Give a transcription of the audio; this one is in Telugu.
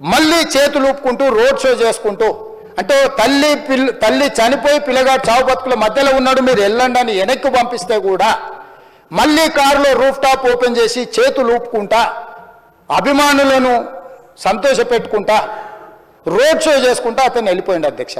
మళ్ళీ చేతులు ఊపుకుంటూ రోడ్ షో చేసుకుంటూ అంటే తల్లి పిల్ల తల్లి చనిపోయి పిల్లగాడు చావు బతుకుల మధ్యలో ఉన్నాడు మీరు వెళ్ళండి అని వెనక్కి పంపిస్తే కూడా మళ్ళీ కారులో రూఫ్ టాప్ ఓపెన్ చేసి చేతులు ఊపుకుంటా అభిమానులను సంతోషపెట్టుకుంటా రోడ్ షో చేసుకుంటా అతను వెళ్ళిపోయింది అధ్యక్ష.